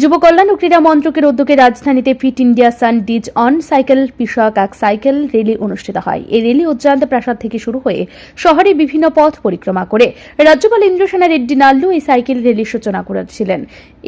যুব কল্যাণ ও ক্রীড়া মন্ত্রকের উদ্যোগে রাজধানীতে Fit India Sundays on cycle বিষয়ক এক সাইকেল র্যালি অনুষ্ঠিত হয়। এই র্যালি উজ্জয়ন্ত প্রাসাদ থেকে শুরু হয়ে শহরে বিভিন্ন পথ পরিক্রমা করে রাজ্যপাল ইন্দ্রসেনা রেড্ডি নাল্লু এই সাইকেল র্যালির সূচনা করেছিলেন।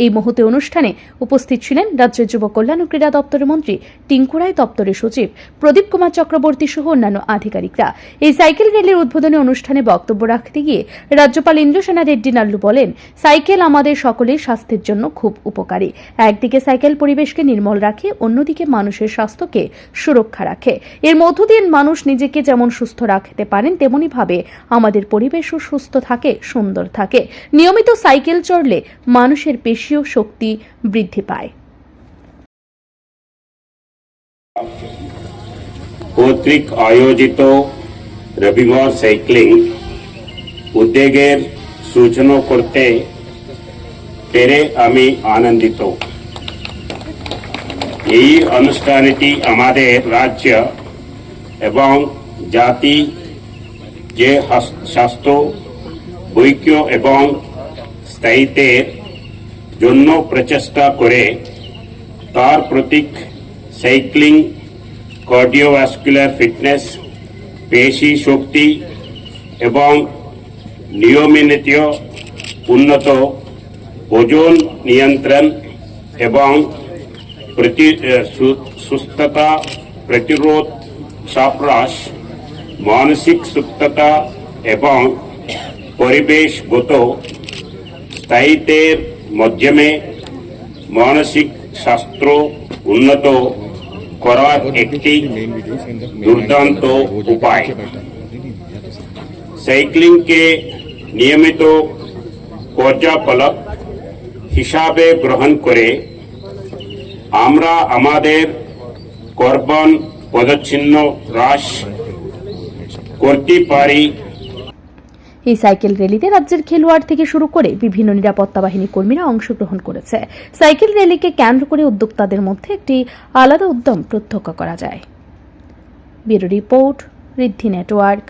এই মুহূর্তে অনুষ্ঠানে উপস্থিত ছিলেন রাজ্যের যুব কল্যাণ ও ক্রীড়া দপ্তরের মন্ত্রী, টিঙ্কুরাই দপ্তরের সচিব প্রদীপ কুমার চক্রবর্তী সহ অন্যান্য আধিকারিকরা। এই সাইকেল র্যালির উদ্বোধনী অনুষ্ঠানে বক্তব্য রাখতে গিয়ে রাজ্যপাল ইন্দ্রসেনা রেড্ডি নাল্লু বলেন, সাইকেল আমাদের সকলের স্বাস্থ্যের জন্য খুব উপকারী। একদিকে সাইকেল পরিবেশকে নির্মল রাখে, অন্যদিকে মানুষের স্বাস্থ্যকে সুরক্ষা রাখে। এর মধ্য দিয়ে মানুষ নিজেকে যেমন সুস্থ রাখতে পারেন তেমনি ভাবে আমাদের পরিবেশও সুস্থ থাকে, সুন্দর থাকে। নিয়মিত সাইকেল চড়লে মানুষের পেশীয় শক্তি বৃদ্ধি পায়। কর্তৃক আয়োজিত রবিবার সাইক্লিং উদ্যোগের সূচনা করতে পেরে আমি আনন্দিত এই অনুষ্ঠানটি আমাদের রাজ্য এবং জাতি যে স্বাস্থ্য বৈক্য এবং স্থায়িত্বের জন্য প্রচেষ্টা করে তার প্রতীক সাইক্লিং কার্ডিওভাস্কুলার ফিটনেস পেশি শক্তি এবং নিয়মিত উন্নত ওজন নিয়ন্ত্রণ এবং প্রতি সু- সুস্থতা প্রতিরোধ সাপ্রাস মানসিক সুস্থতা এবং পরিবেশগত স্থায়িত্বের মাধ্যমে মানসিক শাস্ত্র উন্নত করার একটি দুর্দান্ত উপায় সাইক্লিংকে নিয়মিত পর্যাকলাপ হিসাবে গ্রহণ করে আমরা আমাদের কর্বন পদচ্ছিন্ন হ্রাস করতে পারি। এই সাইকেল র্যালিতে রাজ্যের খেলোয়াড় থেকে শুরু করে বিভিন্ন নিরাপত্তা বাহিনী কর্মীরা অংশগ্রহণ করেছে। সাইকেল র্যালিকে কেন্দ্র করে উদ্যোক্তাদের মধ্যে একটি আলাদা উদ্যম প্রত্যক্ষ করা যায়। Report Riddhi network.